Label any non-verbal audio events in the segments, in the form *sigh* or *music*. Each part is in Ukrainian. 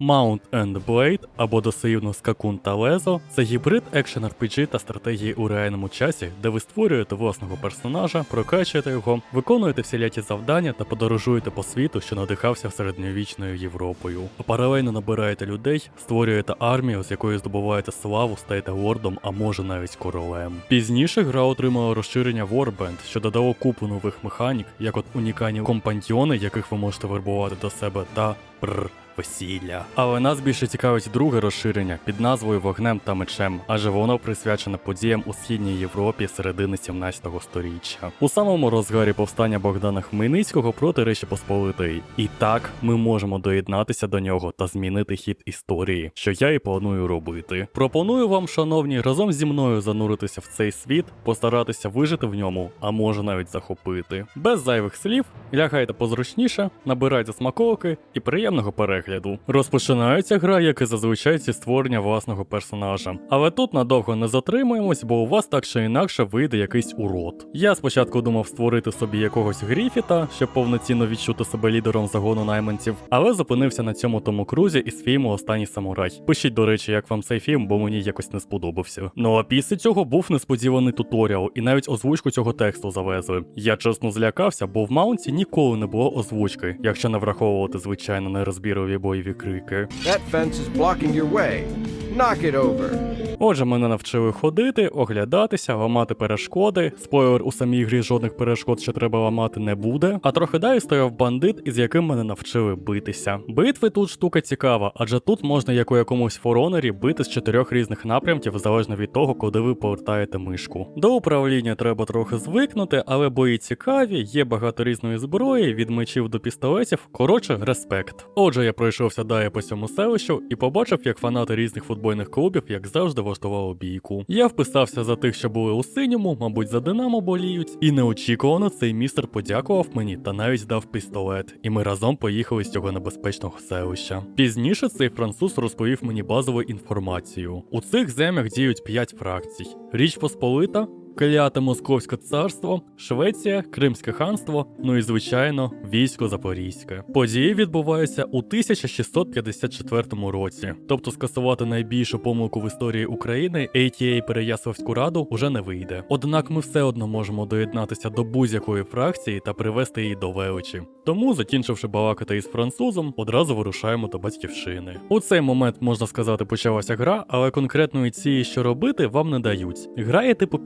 Mount and Blade або дослівно Скакун та Лезо це гібрид екшен RPG та стратегії у реальному часі, де ви створюєте власного персонажа, прокачуєте його, виконуєте всілякі завдання та подорожуєте по світу, що надихався середньовічною Європою. Паралельно набираєте людей, створюєте армію, з якої здобуваєте славу, стаєте лордом, а може навіть королем. Пізніше гра отримала розширення Warband, що додало купу нових механік, як от унікальні компаньйони, яких ви можете вербувати до себе, та прр весілля. Але нас більше цікавить друге розширення під назвою Вогнем та мечем, адже воно присвячене подіям у східній Європі середини 17 століття. У самому розгарі повстання Богдана Хмельницького проти Речі Посполитої. І так ми можемо доєднатися до нього та змінити хід історії, що я і планую робити. Пропоную вам, шановні, разом зі мною зануритися в цей світ, постаратися вижити в ньому, а може навіть захопити. Без зайвих слів, лягайте позручніше, набирайте смаколики і приємного перегляду. Розпочинається гра, як і зазвичай зі створення власного персонажа. Але тут надовго не затримуємось, бо у вас так чи інакше вийде якийсь урод. Я спочатку думав створити собі якогось гріфіта, щоб повноцінно відчути себе лідером загону найманців, але зупинився на цьому тому крузі із фільму Останній самурай. Пишіть, до речі, як вам цей фільм, бо мені якось не сподобався. Ну а після цього був несподіваний туторіал, і навіть озвучку цього тексту завезли. Я чесно злякався, бо в маунті ніколи не було озвучки, якщо не враховувати звичайно boy. That fence is blocking your way. Knock it over. Отже, мене навчили ходити, оглядатися, ламати перешкоди. Спойлер, у самій грі жодних перешкод, що треба ламати, не буде. А трохи далі стояв бандит, із яким мене навчили битися. Битви тут штука цікава, адже тут можна як у якомусь форонері бити з чотирьох різних напрямків, залежно від того, куди ви повертаєте мишку. До управління треба трохи звикнути, але бої цікаві, є багато різної зброї, від мечів до пістолетів. Коротше, респект. Отже, я пройшовся далі по цьому селищу і побачив, як фанати різних футбольних клубів, як завжди, влаштували бійку. Я вписався за тих, що були у синьому, мабуть, за Динамо боліють, і неочікувано цей містер подякував мені та навіть дав пістолет. І ми разом поїхали з цього небезпечного селища. Пізніше цей француз розповів мені базову інформацію. У цих землях діють п'ять фракцій: Річ Посполита. Кляте Московське царство, Швеція, Кримське ханство, ну і звичайно, військо Запорізьке. Події відбуваються у 1654 році. Тобто скасувати найбільшу помилку в історії України ATA Переяславську раду уже не вийде. Однак ми все одно можемо доєднатися до будь-якої фракції та привести її до величі. Тому, закінчивши балакати із французом, одразу вирушаємо до батьківщини. У цей момент можна сказати, почалася гра, але конкретної цієї, що робити, вам не дають. Гра є типу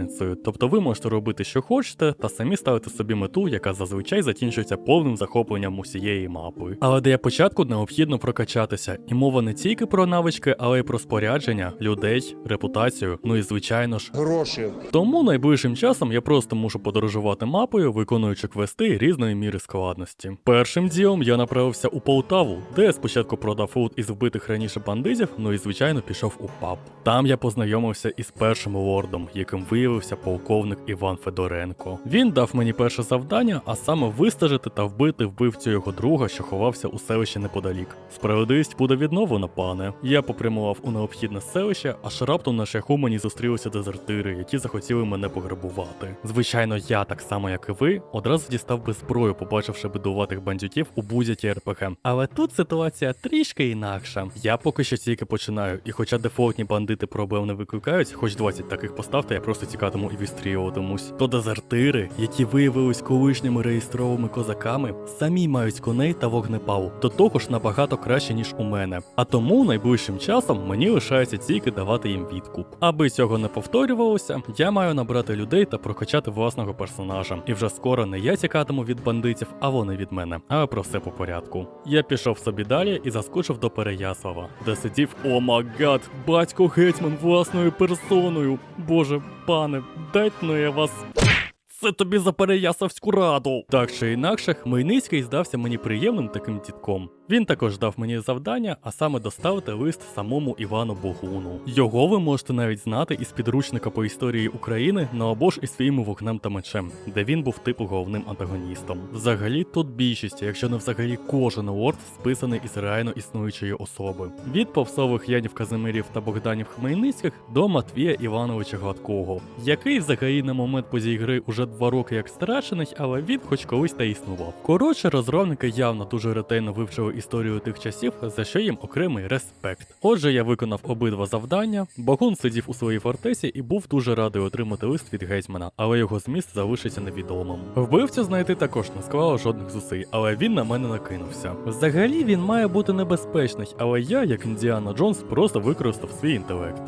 пісочницею, тобто ви можете робити, що хочете, та самі ставити собі мету, яка зазвичай закінчується повним захопленням усієї мапи. Але для початку необхідно прокачатися, і мова не тільки про навички, але й про спорядження, людей, репутацію, ну і звичайно ж. гроші. Тому найближчим часом я просто мушу подорожувати мапою, виконуючи квести різної міри складності. Першим ділом я направився у Полтаву, де я спочатку продав фут із вбитих раніше бандитів, ну і звичайно пішов у паб. Там я познайомився із першим лордом, яким виявився полковник Іван Федоренко. Він дав мені перше завдання, а саме вистежити та вбити вбивцю його друга, що ховався у селищі неподалік. Справедливість буде відновлена, пане. Я попрямував у необхідне селище, аж раптом на шляху мені зустрілися дезертири, які захотіли мене пограбувати. Звичайно, я так само, як і ви, одразу дістав би зброю, побачивши бедуватих бандитів у будь-якій РПГ. Але тут ситуація трішки інакша. Я поки що тільки починаю, і хоча дефолтні бандити проблем не викликають, хоч 20 таких поставте, я просто тікатиму і відстрілюватимусь. То дезертири, які виявились колишніми реєстровими козаками, самі мають коней та вогнепал, до того ж набагато краще, ніж у мене. А тому найближчим часом мені лишається тільки давати їм відкуп. Аби цього не повторювалося, я маю набрати людей та прокачати власного персонажа. І вже скоро не я тікатиму від бандитів, а вони від мене. Але про все по порядку. Я пішов собі далі і заскочив до Переяслава, де сидів о магад, батько гетьман власною персоною. Боже, пане, дайте ну я вас. Це тобі за Переяславську раду. Так чи інакше, Хмельницький здався мені приємним таким дітком. Він також дав мені завдання, а саме доставити лист самому Івану Богуну. Його ви можете навіть знати із підручника по історії України, ну або ж із фільму Вогнем та мечем, де він був типу головним антагоністом. Взагалі тут більшість, якщо не взагалі кожен лорд списаний із реально існуючої особи. Від повсових Янів Казимирів та Богданів Хмельницьких до Матвія Івановича Гладкого, який взагалі на момент подій гри уже два роки як страчений, але він хоч колись та існував. Коротше, розробники явно дуже ретельно вивчили історію тих часів, за що їм окремий респект. Отже, я виконав обидва завдання. Багун сидів у своїй фортеці і був дуже радий отримати лист від гетьмана, але його зміст залишиться невідомим. Вбивцю знайти також не склало жодних зусиль, але він на мене накинувся. Взагалі він має бути небезпечний, але я, як Індіана Джонс, просто використав свій інтелект.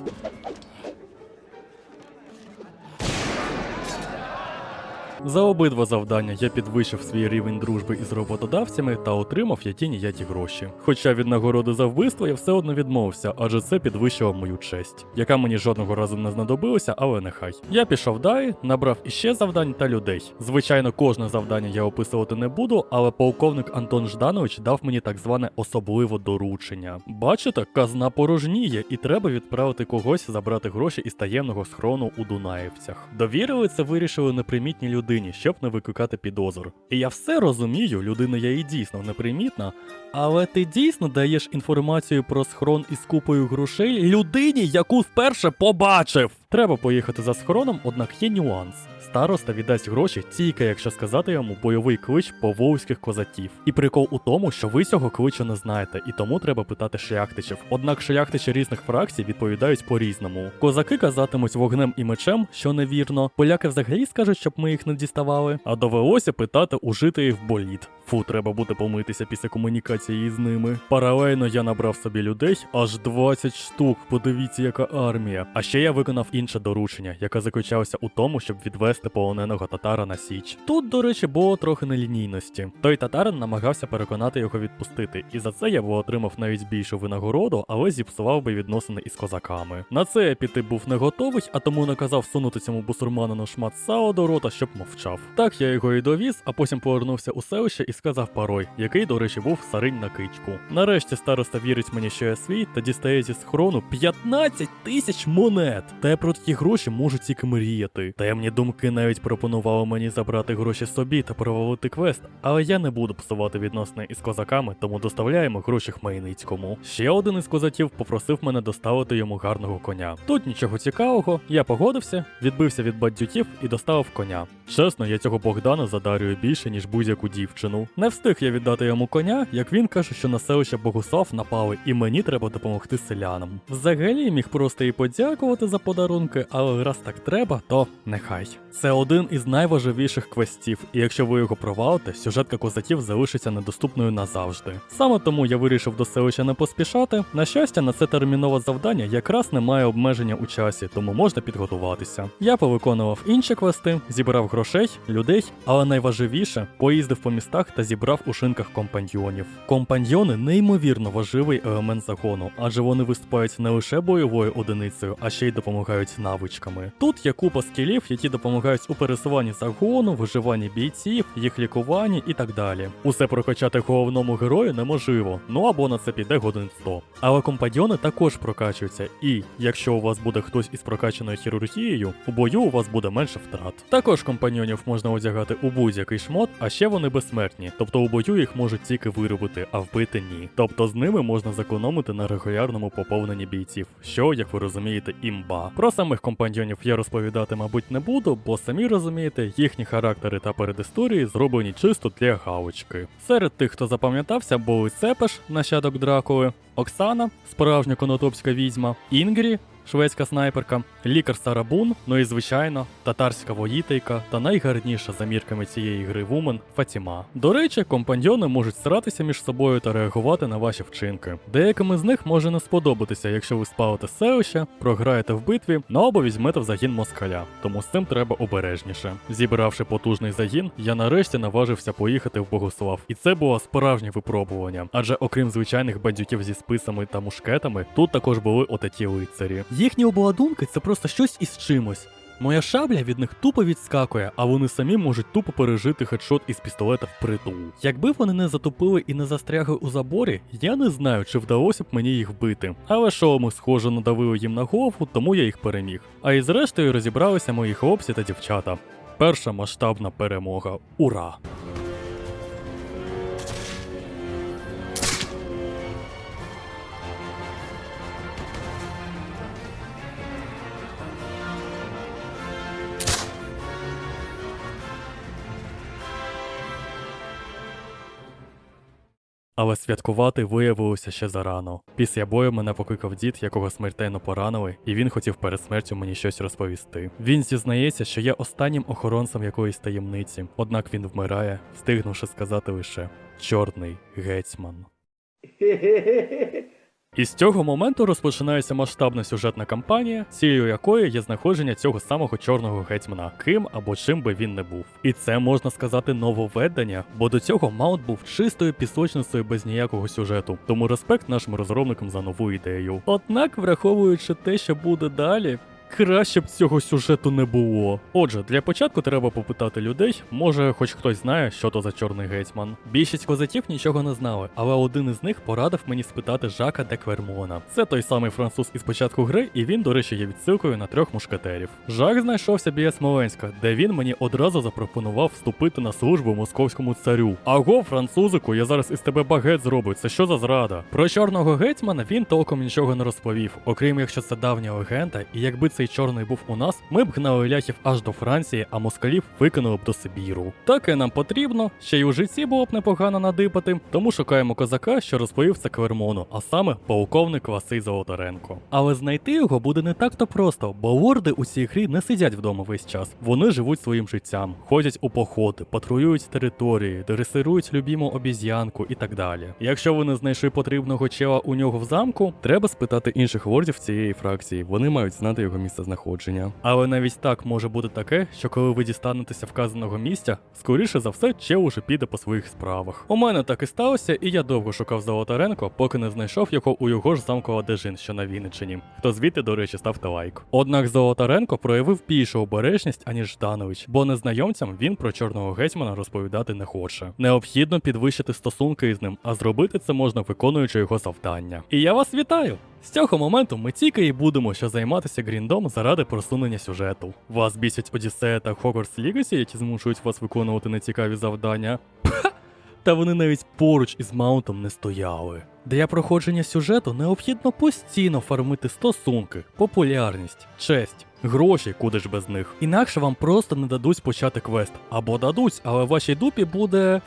За обидва завдання я підвищив свій рівень дружби із роботодавцями та отримав які ніякі гроші. Хоча від нагороди за вбивство я все одно відмовився, адже це підвищило мою честь, яка мені жодного разу не знадобилася, але нехай. Я пішов далі, набрав іще завдань та людей. Звичайно, кожне завдання я описувати не буду, але полковник Антон Жданович дав мені так зване особливе доручення. Бачите, казна порожніє, і треба відправити когось забрати гроші із таємного схрону у Дунаєвцях. Довірили це вирішили непримітні людині, щоб не викликати підозр. І я все розумію, людина я і дійсно непримітна, але ти дійсно даєш інформацію про схрон із купою грошей людині, яку вперше побачив. Треба поїхати за схроном, однак є нюанс. Староста віддасть гроші тільки якщо сказати йому бойовий клич поволзьких козаків. І прикол у тому, що ви цього кличу не знаєте, і тому треба питати шляхтичів. Однак шляхтичі різних фракцій відповідають по-різному. Козаки казатимуть вогнем і мечем, що невірно. Поляки взагалі скажуть, щоб ми їх не діставали. А довелося питати у жителів боліт. Фу, треба буде помитися після комунікації з ними. Паралельно я набрав собі людей аж 20 штук. Подивіться, яка армія. А ще я виконав інше доручення, яке заключалося у тому, щоб відвести полоненого татара на січ. Тут, до речі, було трохи нелінійності. Той татарин намагався переконати його відпустити, і за це я б отримав навіть більшу винагороду, але зіпсував би відносини із козаками. На це я піти був не готовий, а тому наказав сунути цьому бусурманину шмат сала до рота, щоб мовчав. Так я його і довіз, а потім повернувся у селище і сказав парой, який, до речі, був саринь на кичку. Нарешті староста вірить мені, що я свій, та дістає зі схорону 15 тисяч монет. Та про такі гроші можу тільки мріяти. Темні думки навіть пропонували мені забрати гроші собі та провалити квест, але я не буду псувати відносини із козаками, тому доставляємо гроші Хмельницькому. Ще один із козаків попросив мене доставити йому гарного коня. Тут нічого цікавого, я погодився, відбився від баддютів і доставив коня. Чесно, я цього Богдана задарюю більше, ніж будь-яку дівчину. Не встиг я віддати йому коня, як він каже, що на селище Богуслав напали, і мені треба допомогти селянам. Взагалі міг просто і подякувати за подарунки, але раз так треба, то нехай. Це один із найважливіших квестів, і якщо ви його провалите, сюжетка козаків залишиться недоступною назавжди. Саме тому я вирішив до селища не поспішати. На щастя, на це термінове завдання якраз немає обмеження у часі, тому можна підготуватися. Я повиконував інші квести, зібрав грошей, людей, але найважливіше поїздив по містах та зібрав у шинках компаньйонів. Компаньйони неймовірно важливий елемент загону, адже вони виступають не лише бойовою одиницею, а ще й допомагають навичками. Тут є купа скілів, які допомагають у пересуванні загону, виживанні бійців, їх лікуванні і так далі. Усе прокачати головному герою неможливо, ну або на це піде годин 100. Але компаньйони також прокачуються, і якщо у вас буде хтось із прокачаною хірургією, у бою у вас буде менше втрат. Також компаньйонів можна одягати у будь-який шмот, а ще вони безсмертні, тобто у бою їх можуть тільки виробити, а вбити ні. Тобто з ними можна зекономити на регулярному поповненні бійців, що, як ви розумієте, імба. Самих компаньйонів я розповідати, мабуть, не буду, бо самі розумієте, їхні характери та передісторії зроблені чисто для галочки. Серед тих, хто запам'ятався, були Сепеш, нащадок Дракули, Оксана, справжня конотопська візьма, Інгрі, шведська снайперка, лікар Сарабун, ну і звичайно, татарська воїтейка та найгарніша за мірками цієї гри вумен Фатіма. До речі, компаньйони можуть старатися між собою та реагувати на ваші вчинки. Деяким із них може не сподобатися, якщо ви спалите селище, програєте в битві, ну або візьмете в загін москаля, тому з цим треба обережніше. Зібравши потужний загін, я нарешті наважився поїхати в Богослав, і це було справжнє випробування. Адже окрім звичайних бандюків зі списами та мушкетами, тут також були отакі лицарі. Їхні обладунки це просто щось із чимось. Моя шабля від них тупо відскакує, а вони самі можуть тупо пережити хедшот із пістолета впритул. Якби вони не затупили і не застрягли у заборі, я не знаю, чи вдалося б мені їх вбити. Але шоломи схоже надавили їм на голову, тому я їх переміг. А із рештою розібралися мої хлопці та дівчата. Перша масштабна перемога. Ура! Але святкувати виявилося ще зарано. Після бою мене покликав дід, якого смертельно поранили, і він хотів перед смертю мені щось розповісти. Він зізнається, що є останнім охоронцем якоїсь таємниці, однак він вмирає, встигнувши сказати лише чорний гетьман. *laughs* І з цього моменту розпочинається масштабна сюжетна кампанія, цією якої є знаходження цього самого чорного гетьмана, ким або чим би він не був. І це можна сказати нововведення, бо до цього Маунт був чистою пісочницею без ніякого сюжету. Тому респект нашим розробникам за нову ідею. Однак, враховуючи те, що буде далі. Краще б цього сюжету не було. Отже, для початку треба попитати людей, може, хоч хтось знає, що то за чорний гетьман. Більшість козаків нічого не знали, але один із них порадив мені спитати Жака де Квермона. Це той самий француз із початку гри, і він, до речі, є відсилкою на трьох мушкетерів. Жак знайшовся біля Смоленська, де він мені одразу запропонував вступити на службу московському царю. Аго, французику, я зараз із тебе багет зроблю. Це що за зрада? Про чорного гетьмана він толком нічого не розповів, окрім якщо це давня легенда, і якби цей чорний був у нас, ми б гнали ляхів аж до Франції, а москалів викинули б до Сибіру. Таке нам потрібно, ще й у житті було б непогано надипати, тому шукаємо козака, що розповів це а саме полковник Василь Золотаренко. Але знайти його буде не так-то просто, бо лорди у цій грі не сидять вдома весь час. Вони живуть своїм життям, ходять у походи, патрулюють території, дресирують любіму обіз'янку і так далі. Якщо ви не знайшли потрібного чела у нього в замку, треба спитати інших лордів цієї фракції. Вони мають знати його місце знаходження. Але навіть так може бути таке, що коли ви дістанетеся вказаного місця, скоріше за все, чел уже піде по своїх справах. У мене так і сталося, і я довго шукав Золотаренко, поки не знайшов його у його ж замку Ладежин, що на Вінниччині. Хто звідти, до речі, ставте лайк. Однак Золотаренко проявив більшу обережність, аніж Жданович, бо незнайомцям він про чорного гетьмана розповідати не хоче. Необхідно підвищити стосунки із ним, а зробити це можна виконуючи його завдання. І я вас вітаю! З цього моменту ми тільки і будемо ще займатися гріндом заради просунення сюжету. Вас бісять Одіссея та Хогвартс Лігасі, які змушують вас виконувати нецікаві завдання. Та вони навіть поруч із маунтом не стояли. Для проходження сюжету необхідно постійно фармити стосунки, популярність, честь, гроші, куди ж без них. Інакше вам просто не дадуть почати квест. Або дадуть, але вашій дупі буде.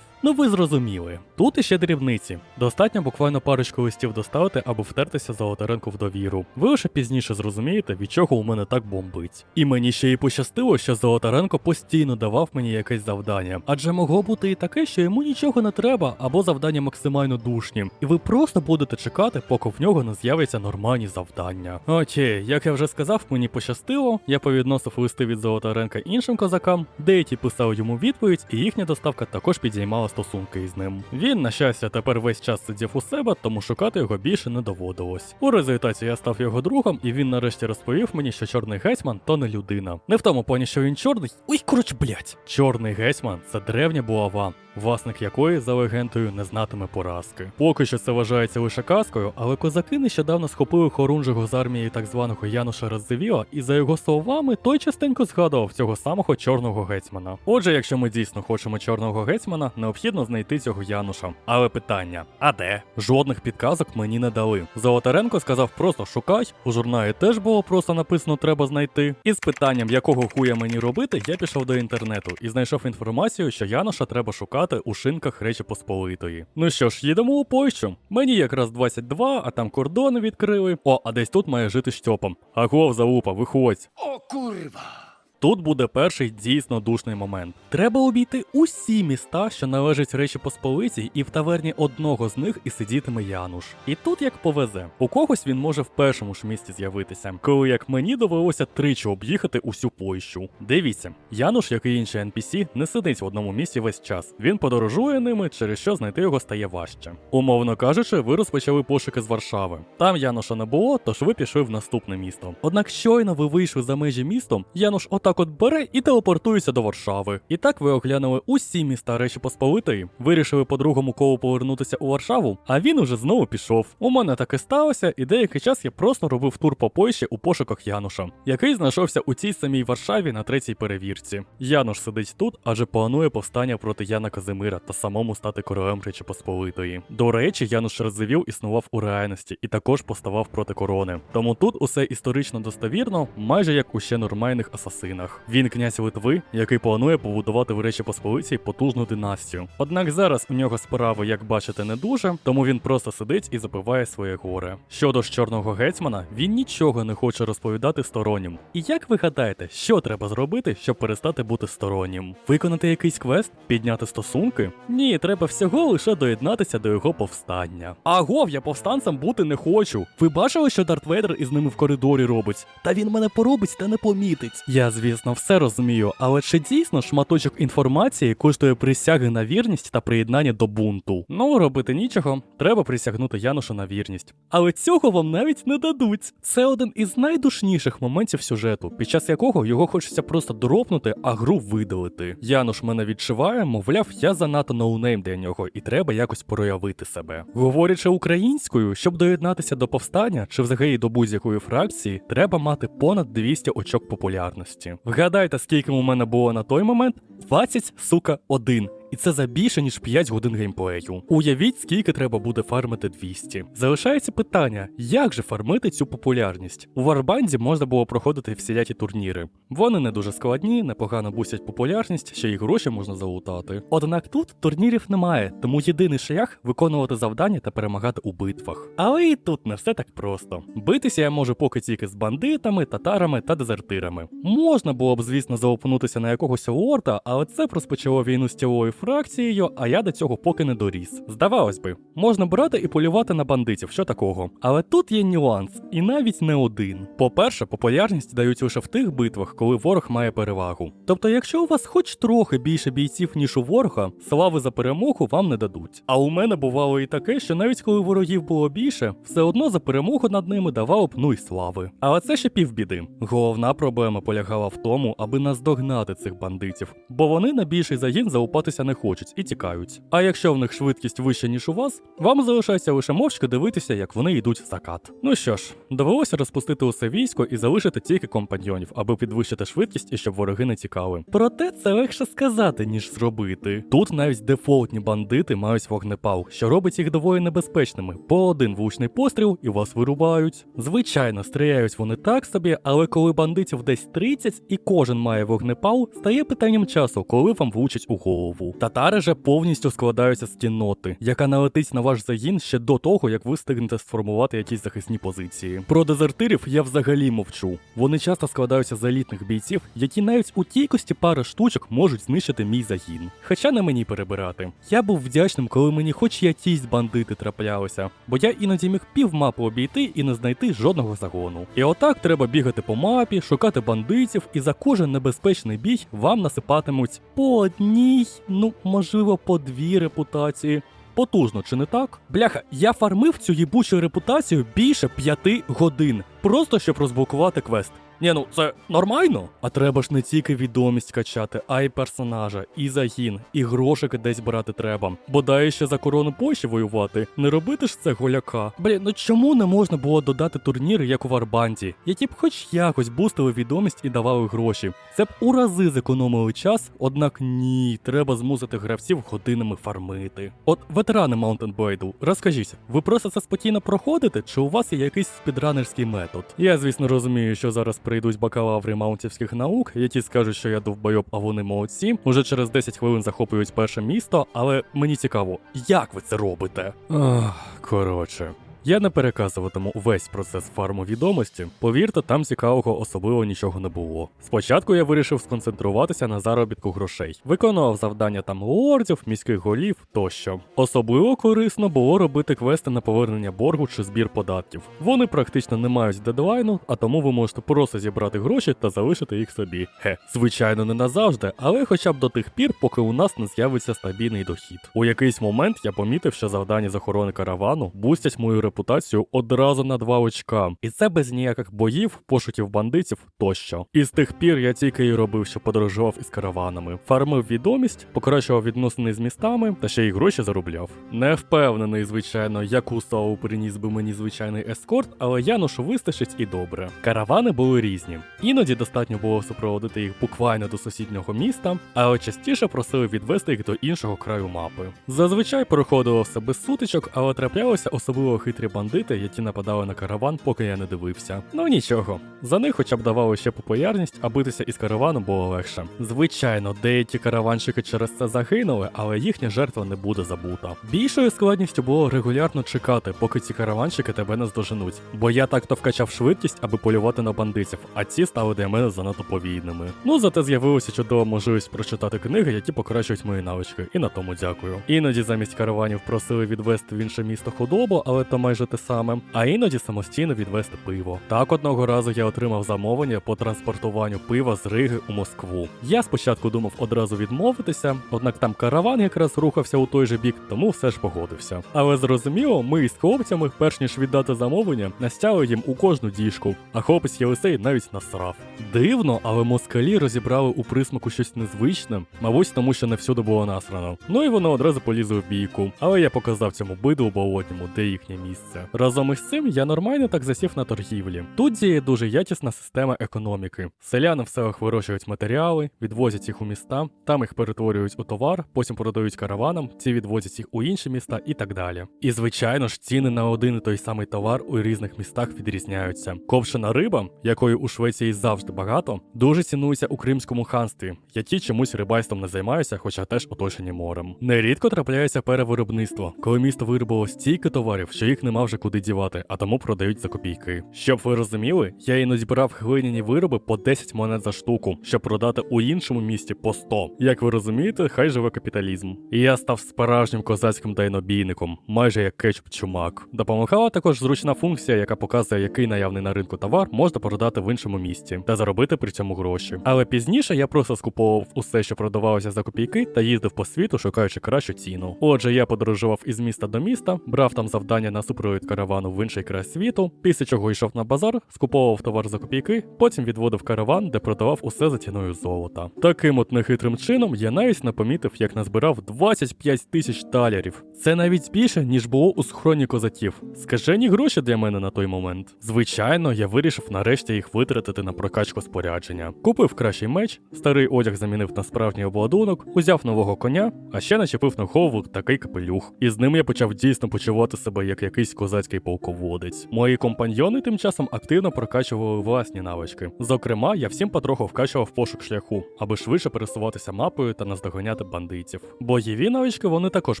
Ну ви зрозуміли. Тут іще дрібниці. Достатньо буквально парочку листів доставити або втертися Золотаренку в довіру. Ви лише пізніше зрозумієте, від чого у мене так бомбить. І мені ще й пощастило, що Золотаренко постійно давав мені якесь завдання. Адже могло бути і таке, що йому нічого не треба, або завдання максимально душні. І ви просто будете чекати, поки в нього не з'являться нормальні завдання. Окей, як я вже сказав, мені пощастило. Я повідносив листи від Золотаренка іншим козакам, деякі писали йому відповідь, і їхня доставка також підіймала стосунки із ним. Він, на щастя, тепер весь час сидів у себе, тому шукати його більше не доводилось. У результаті я став його другом, і він нарешті розповів мені, що чорний гетьман то не людина. Не в тому плані, що він чорний. Ой, коротше, блять. Чорний гетьман це древня булава, власник якої за легендою не знатиме поразки. Поки що це вважається лише казкою, але козаки нещодавно схопили хорунжого з армії так званого Януша Радзивіла, і за його словами, той частенько згадував цього самого чорного гетьмана. Отже, якщо ми дійсно хочемо чорного гетьмана, необхідно знайти цього Януша. Але питання: а де? Жодних підказок мені не дали. Золотаренко сказав просто шукай. У журналі теж було просто написано треба знайти. І з питанням, якого хуя мені робити, я пішов до інтернету і знайшов інформацію, що Януша треба шукати у шинках Речі Посполитої. Ну що ж, їдемо у Польщу. Мені якраз 22, а там кордони відкрили. О, а десь тут має жити Штьопа. Агов, залупа, виходь. О, kurwa! Тут буде перший дійсно душний момент. Треба обійти усі міста, що належать Речі Посполитій, і в таверні одного з них і сидітиме Януш. І тут як повезе. У когось він може в першому ж місці з'явитися, коли як мені довелося тричі об'їхати усю Польщу. Дивіться, Януш, як і інші NPC, не сидить в одному місці весь час. Він подорожує ними, через що знайти його стає важче. Умовно кажучи, ви розпочали пошуки з Варшави. Там Януша не було, тож ви пішли в наступне місто. Однак щойно ви вийшли за межі містом, Януш отак от бере і телепортується до Варшави. І так ви оглянули усі міста Речі Посполитої, вирішили по другому колу повернутися у Варшаву, а він уже знову пішов. У мене таке сталося, і деякий час я просто робив тур по Польщі у пошуках Януша, який знайшовся у цій самій Варшаві на третій перевірці. Януш сидить тут, адже планує повстання проти Яна Казимира та самому стати королем Речі Посполитої. До речі, Януш Радзивіл існував у реальності і також поставав проти корони. Тому тут усе історично достовірно, майже як у ще нормальних асасинах. Новинах. Він князь Литви, який планує побудувати в Речі Посполитій потужну династію. Однак зараз у нього справи, як бачите, не дуже, тому він просто сидить і запиває своє горе. Щодо ж чорного гетьмана, він нічого не хоче розповідати стороннім. І як ви гадаєте, що треба зробити, щоб перестати бути стороннім? Виконати якийсь квест? Підняти стосунки? Ні, треба всього лише доєднатися до його повстання. Агов, я повстанцем бути не хочу. Ви бачили, що Дарт Вейдер із ними в коридорі робить? Та він мене поробить та не помітить. Я, звісно, все розумію, але чи дійсно шматочок інформації коштує присяги на вірність та приєднання до бунту? Ну, робити нічого, треба присягнути Янушу на вірність. Але цього вам навіть не дадуть. Це один із найдушніших моментів сюжету, під час якого його хочеться просто дропнути, а гру видалити. Януш мене відчуває, мовляв, я занадто ноунейм для нього, і треба якось проявити себе. Говорячи українською, щоб доєднатися до повстання чи взагалі до будь-якої фракції, треба мати понад 200 очок популярності. Вгадайте, скільки у мене було на той момент? 20, сука, 1. І це за більше ніж 5 годин геймплею. Уявіть, скільки треба буде фармити 200. Залишається питання, як же фармити цю популярність? У Варбанді можна було проходити всілякі турніри. Вони не дуже складні, непогано бустять популярність, ще й гроші можна залутати. Однак тут турнірів немає, тому єдиний шлях виконувати завдання та перемагати у битвах. Але і тут не все так просто. Битися я можу поки тільки з бандитами, татарами та дезертирами. Можна було б, звісно, заопнутися на якогось лорда, але це розпочало війну з тілою фракцією, а я до цього поки не доріс. Здавалось би, можна брати і полювати на бандитів, що такого. Але тут є нюанс, і навіть не один. По-перше, популярність дають лише в тих битвах, коли ворог має перевагу. Тобто, якщо у вас хоч трохи більше бійців, ніж у ворога, слави за перемогу вам не дадуть. А у мене бувало і таке, що навіть коли ворогів було більше, все одно за перемогу над ними давало б ну й слави. Але це ще півбіди. Головна проблема полягала в тому, аби наздогнати цих бандитів, бо вони на більший загін залупатися не хочуть і тікають. А якщо в них швидкість вища, ніж у вас, вам залишається лише мовчки дивитися, як вони йдуть в закат. Ну що ж, довелося розпустити усе військо і залишити тільки компаньйонів, аби підвищити швидкість і щоб вороги не тікали. Проте це легше сказати, ніж зробити. Тут навіть дефолтні бандити мають вогнепал, що робить їх доволі небезпечними. По один влучний постріл і вас вирубають. Звичайно, стріляють вони так собі, але коли бандитів десь 30 і кожен має вогнепал, стає питанням часу, коли вам влучать у голову. Татари же повністю складаються з кінноти, яка налетить на ваш загін ще до того, як ви встигнете сформувати якісь захисні позиції. Про дезертирів я взагалі мовчу. Вони часто складаються з елітних бійців, які навіть у кількості пари штучок можуть знищити мій загін. Хоча не мені перебирати. Я був вдячним, коли мені хоч якісь бандити траплялися, бо я іноді міг пів мапи обійти і не знайти жодного загону. І отак треба бігати по мапі, шукати бандитів, і за кожен небезпечний бій вам насипатимуть по одній, ну можливо, по дві репутації. Потужно, чи не так? Бляха, я фармив цю їбучу репутацію більше п'яти годин, просто щоб розблокувати квест. Ні, ну це нормально. А треба ж не тільки відомість качати, а й персонажа, і загін, і грошики десь брати треба. Бодай ще за корону Польщі воювати. Не робити ж це голяка. Блін, ну чому не можна було додати турніри, як у Варбанді, які б хоч якось бустили відомість і давали гроші. Це б у рази зекономили час, однак ні, треба змусити гравців годинами фармити. От ветерани Mountain Blade, розкажіть, ви просто це спокійно проходите, чи у вас є якийсь спідранерський метод? Я, звісно, розумію, що зараз прийдуть бакалаври маунтівських наук, які скажуть, що я довбойоб, а вони молодці. Уже через 10 хвилин захоплюють перше місто, але мені цікаво, як ви це робите? Ах, коротше. Я не переказуватиму весь процес фарму відомості. Повірте, там цікавого особливо нічого не було. Спочатку я вирішив сконцентруватися на заробітку грошей, виконував завдання там лордів, міських голів тощо. Особливо корисно було робити квести на повернення боргу чи збір податків. Вони практично не мають дедлайну, а тому ви можете просто зібрати гроші та залишити їх собі. Хе, звичайно, не назавжди, але хоча б до тих пір, поки у нас не з'явиться стабільний дохід. У якийсь момент я помітив, що завдання з охорони каравану бустять мою репутацію одразу на два очка, і це без ніяких боїв, пошуків бандитів тощо. І з тих пір я тільки і робив, що подорожував із караванами, фармив відомість, покращував відносини з містами та ще й гроші заробляв. Не впевнений, звичайно, яку славу приніс би мені звичайний ескорт, але Янушу вистачить і добре. Каравани були різні. Іноді достатньо було супроводити їх буквально до сусіднього міста, але частіше просили відвести їх до іншого краю мапи. Зазвичай проходило все без сутичок, але траплялися особливо хитрі хитрі бандити, які нападали на караван, поки я не дивився. Ну нічого, за них хоча б давали ще популярність, а битися із караваном було легше. Звичайно, деякі караванщики через це загинули, але їхня жертва не буде забута. Більшою складністю було регулярно чекати, поки ці караванщики тебе не здоженуть. Бо я так-то вкачав швидкість, аби полювати на бандитів, а ці стали для мене занадто повільними. Ну зате з'явилася чудова можливість прочитати книги, які покращують мої навички, і на тому дякую. Іноді замість караванів просили відвести в інше місто худобу, але то майже те саме. А іноді самостійно відвести пиво. Так одного разу я отримав замовлення по транспортуванню пива з Риги у Москву. Я спочатку думав одразу відмовитися, однак там караван якраз рухався у той же бік, тому все ж погодився. Але зрозуміло, ми із хлопцями, перш ніж віддати замовлення, настяли їм у кожну діжку, а хлопець Єлисей навіть насрав. Дивно, але москалі розібрали у присмаку щось незвичне, мабуть, тому що не всюди було насрано. Ну і вони одразу полізли в бійку. Але я показав цьому биду болотньому, де їхнє місце. Разом із цим я нормально так засів на торгівлі. Тут діє дуже якісна система економіки. Селяни в селах вирощують матеріали, відвозять їх у міста, там їх перетворюють у товар, потім продають караванам, ці відвозять їх у інші міста і так далі. І звичайно ж, ціни на один і той самий товар у різних містах відрізняються. Ковшена риба, якої у Швеції завжди багато, дуже цінується у Кримському ханстві, які чомусь рибальством не займаються, хоча теж оточені морем. Нерідко трапляється перевиробництво, коли місто виробило стільки товарів, що їх нема вже куди дівати, а тому продають за копійки. Щоб ви розуміли, я іноді брав глиняні вироби по 10 монет за штуку, щоб продати у іншому місті по 100. Як ви розумієте, хай живе капіталізм. І я став справжнім козацьким дайнобійником, майже як кетчуп чумак. Допомагала також зручна функція, яка показує, який наявний на ринку товар можна продати в іншому місті та заробити при цьому гроші. Але пізніше я просто скуповував усе, що продавалося за копійки, та їздив по світу, шукаючи кращу ціну. Отже, я подорожував із міста до міста, брав там завдання на супровід каравану в інший край світу, після чого йшов на базар, скуповував товар за копійки, потім відводив караван, де продавав усе за ціною золота. Таким от нехитрим чином я навіть не помітив, як назбирав 25 тисяч талерів. Це навіть більше, ніж було у схроні козаків. Скажені гроші для мене на той момент. Звичайно, я вирішив нарешті їх витратити на прокачку спорядження. Купив кращий меч, старий одяг замінив на справжній обладунок, узяв нового коня, а ще начепив на голову такий капелюх. І з ним я почав дійсно почувати себе як якийсь козацький полководець. Мої компаньйони тим часом активно прокачували власні навички. Зокрема, я всім потроху вкачував пошук шляху, аби швидше пересуватися мапою та наздоганяти бандитів. Бойові навички вони також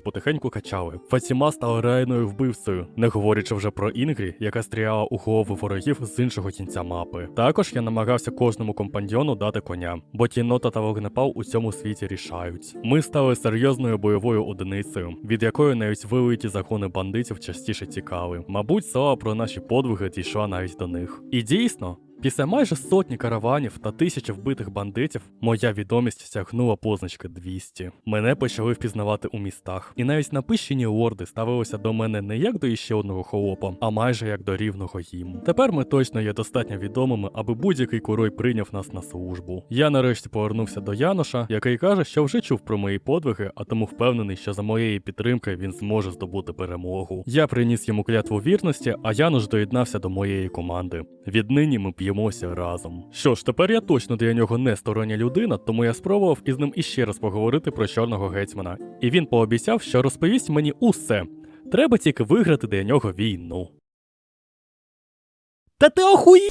потихеньку качали. Фатіма стала реальною вбивцею, не говорячи вже про Інгрі, яка стріляла у голови ворогів з іншого кінця мапи. Також я намагався кожному компаньйону дати коня, бо кіннота та вогнепал у цьому світі рішають. Ми стали серйозною бойовою одиницею, від якої навіть вилиті загони бандитів частіше тікали. Мабуть, слава про наші подвиги дійшла навіть до них. І дійсно. Після майже сотні караванів та тисячі вбитих бандитів моя відомість сягнула позначки 200. Мене почали впізнавати у містах, і навіть напищені лорди ставилися до мене не як до іще одного холопа, а майже як до рівного їм. Тепер ми точно є достатньо відомими, аби будь-який король прийняв нас на службу. Я нарешті повернувся до Яноша, який каже, що вже чув про мої подвиги, а тому впевнений, що за моєї підтримки він зможе здобути перемогу. Я приніс йому клятву вірності, а Янош доєднався до моєї команди. Віднині ми п'ємося разом. Що ж, тепер я точно для нього не стороння людина, тому я спробував із ним іще раз поговорити про чорного гетьмана. І він пообіцяв, що розповість мені усе. Треба тільки виграти для нього війну. Та ти охуї...